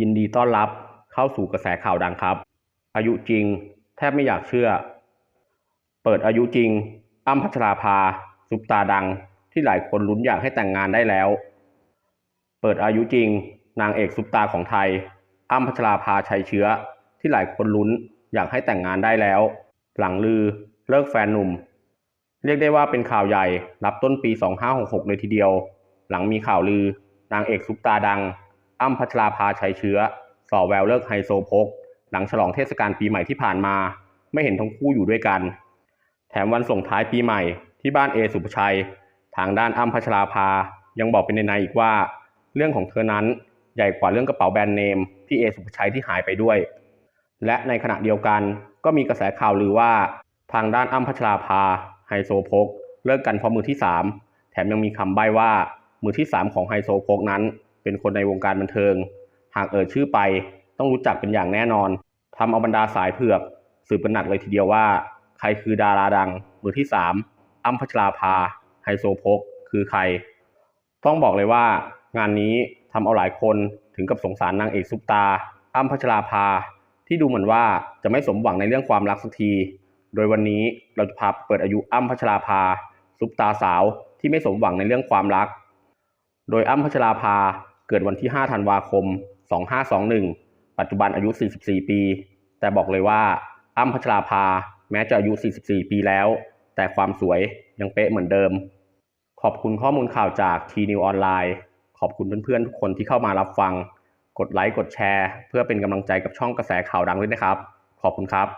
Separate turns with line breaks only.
ยินดีต้อนรับเข้าสู่กระแสข่าวดังครับ อายุจริง แทบไม่อยากเชื่อ เปิดอายุจริง อ้ำพัชราภาซุปตาดังที่หลายคนลุ้นอยากให้แต่งงานได้แล้ว เปิดอายุจริง นางเอกซุปตาของไทย อ้ำพัชราภาชัยเชื้อ ที่หลายคนลุ้นอยากให้แต่งงานได้แล้ว หลังลือเลิกแฟนหนุ่ม เรียกได้ว่าเป็นข่าวใหญ่รับต้นปี 2566 เลยทีเดียว หลังมีข่าวลือนางเอกซุปตาดัง อ้ำพัชราภาชัยเชื้อส่อแววเลิกไฮโซโพกหลังฉลองเทศกาลปีใหม่ที่ผ่านมา ไม่เห็นทั้งคู่อยู่ด้วยกัน แถมวันส่งท้ายปีใหม่ที่บ้านเอสุภชัย ทางด้านอ้ำพัชราภายังบอกเป็นในๆอีกว่า เรื่องของเธอนั้นใหญ่กว่าเรื่องกระเป๋าแบรนด์เนมที่เอสุภชัยที่หายไปด้วย และในขณะเดียวกันก็มีกระแสข่าวลือว่า ทางด้านอ้ำพัชราภาไฮโซโพกเลิกกันเพราะมือที่ 3 แถมยังมีคำใบ้ว่ามือที่ 3 ของไฮโซโพกนั้น เป็นคนในวงการบันเทิง หากเอ่ยชื่อไปต้องรู้จักเป็นอย่างแน่นอนทำเอาบรรดาสายเผือก สืบกันหนักเลยทีเดียวว่า ใครคือดาราดังมือที่ 3อ้ำพัชราภาไฮโซโพกคือใคร ต้องบอกเลยว่างานนี้ทำเอาหลายคนถึงกับสงสารนางเอกซุปตาอ้ำพัชราภา ที่ดูเหมือนว่าจะไม่สมหวังในเรื่องความรักสักที โดยวันนี้เราจะพาเปิดอายุอ้ำพัชราภาซุปตาสาวที่ไม่สมหวังในเรื่องความรัก โดยอ้ำพัชราภา เกิดวันที่ 5 ธันวาคม 2521 ปัจจุบันอายุ 44 ปี แต่บอกเลยว่าอ้ำพัชราภา แม้จะอายุ 44 ปีแล้ว แต่ความสวยยังเป๊ะเหมือนเดิม ขอบคุณข้อมูลข่าวจากทีนิวออนไลน์ ขอบคุณเพื่อนๆ ทุกคนที่เข้ามารับฟัง กดไลค์ กดแชร์ เพื่อเป็นกำลังใจกับช่องกระแสข่าวดังด้วยนะครับ ขอบคุณครับ